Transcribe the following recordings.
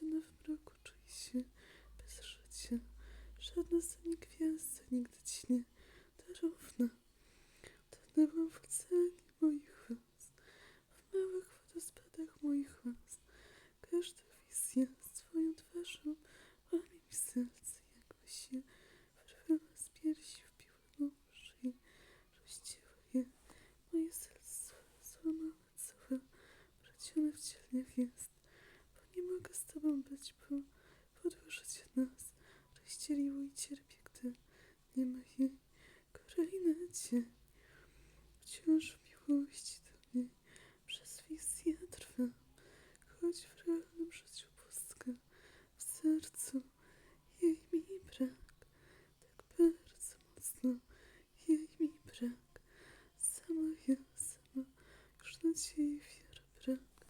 na wbroku, czuj się bez życia. Żadna sami gwiazda nigdy ci nie darówna. Tonęłam w oceanie moich was w małych wodospadach moich was Każda wizja z twoją twarzą łamie mi serce, jakby się wyrwała z piersi, wbiła mu w szyi, rozcięła je. Moje serce złamane, całe, wrócione w cielniach jest tobą być, bo podłoże cię nas. Rozdzieliło i cierpię, gdy nie ma jej. Kolejny dzień, wciąż w miłości do niej, przez wizję trwam, choć w realnym życiu pustka, w sercu jej mi brak, tak bardzo mocno jej mi brak. Sama ja, sama, już nadziei wiary brak,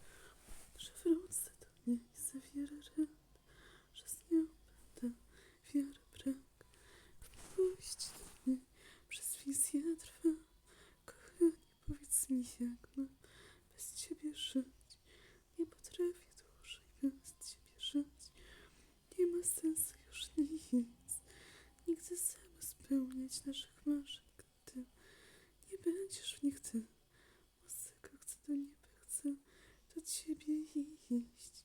że wrócę do niej, zawiera rad, że z nią będę, wiary brak. W miłości do niej, przez wizję trwam, kochanie, powiedz mi, jak mam bez ciebie żyć. Nie potrafię dłużej bez ciebie żyć. Nie ma sensu już nic. Nigdy sama spełniać naszych marzeń, gdy będziesz w nich. Muzyka chcę do nieba, chcę do ciebie iść.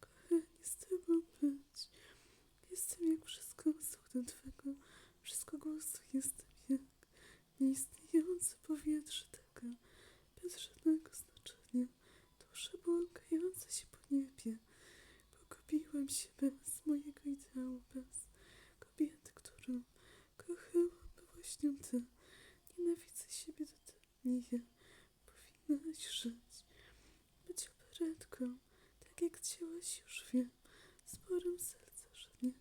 Kochanie, z tobą być. Jestem jak wszystko słucham twego, wszystko głosu jestem jak nieistniejące powietrze taka, bez żadnego znaczenia, dusza błąkająca się po niebie. Pogubiłam się bez mojego ideału, bez kobiety, którą kochałam, właśnie ty. Nienawidzę siebie do nie. Powinnaś żyć, być operetką, tak jak chciałaś, już wiem. Sporem serca, że nie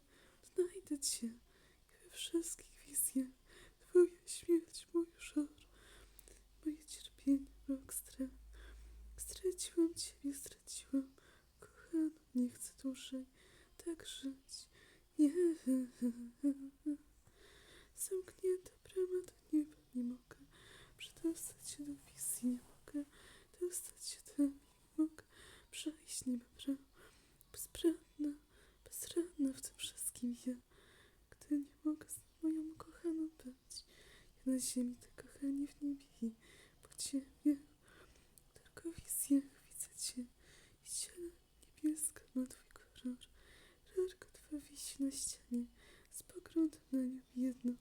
odnajdę cię i we wszystkich wizjach twoja śmierć, mój żar, moje cierpienie, rok strach. Straciłam ciebie, straciłam kochaną, nie chcę dłużej tak żyć. Nie. Zamknięta brama do nieba, nie mogę przedostać się do wizji, nie mogę dostać się tam, nie mogę przejść nieba bram. Bezbranna, bezradna w wszystkim ja, gdy nie mogę z moją ukochaną być. Ja na ziemi, te kochanie w niebie i po ciebie. Tylko w wizjach widzę cię i ciele niebieska ma twój kolor. Rarka twa wisi na ścianie, spoglądam na nią jedno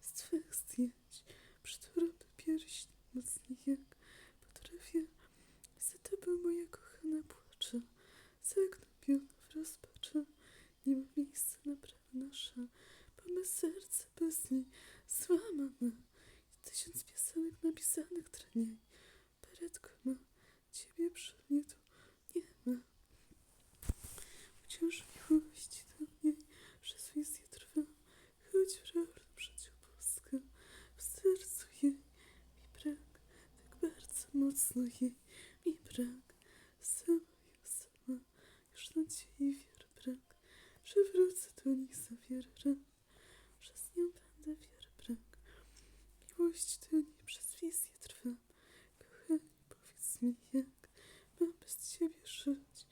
z twych zdjęć. Przytulam do piersi mocniej jak potrafię. Za tobą moja kochana płacze, zagnębiona w rozpaczy. Nie ma miejsca nasza, bo me serce bez niej złamane. I tysiąc piosenek napisanych dla niej. Beretko ma, ciebie przy mnie tu nie ma. Wciąż miłości do niej przez wizję trwam, choć w realnym życiu puska. W sercu jej mi brak, tak bardzo mocno jej mi brak. Sama ja sama, już nadziei wiary brak, że wrócę do niej za wiarę ran, że z nią będę wiary brak. Miłość do niej przez wizję trwam, kochanie, powiedz mi jak mam bez ciebie żyć.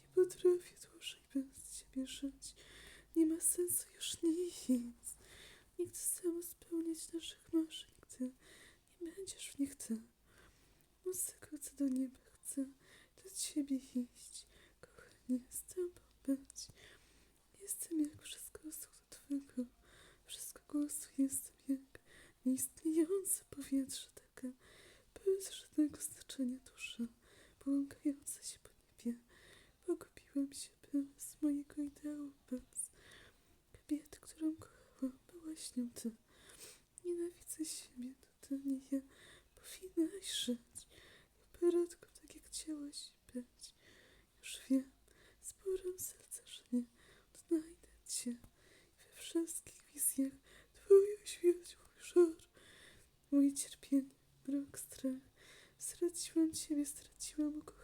Nie potrafię dłużej Nie ma sensu już nic. Nigdy sama spełniać naszych marzeń, gdy nie będziesz w nich ty. Muzyko, chcę do nieba, chcę do ciebie iść. Kochanie, z tobą być. Jestem jak wszystko słuch do twego. Wszystko głosu jestem jak nieistniejące powietrze taka, bez żadnego znaczenia dusza, błąkająca się po niebie. Pogubiłam się bez mojego ideału, bez kobiety, którą kochałam, byłaś nią ty. Nienawidzę siebie, to ty, nie ja. Powinnaś żyć. Operatką, tak jak chciałaś być. Już wiem, sporem serca, że nie odnajdę cię. We wszystkich wizjach twoja śmierć, mój żar, moje cierpienie, mrok, strach. Straciłam ciebie, straciłam ukochaną.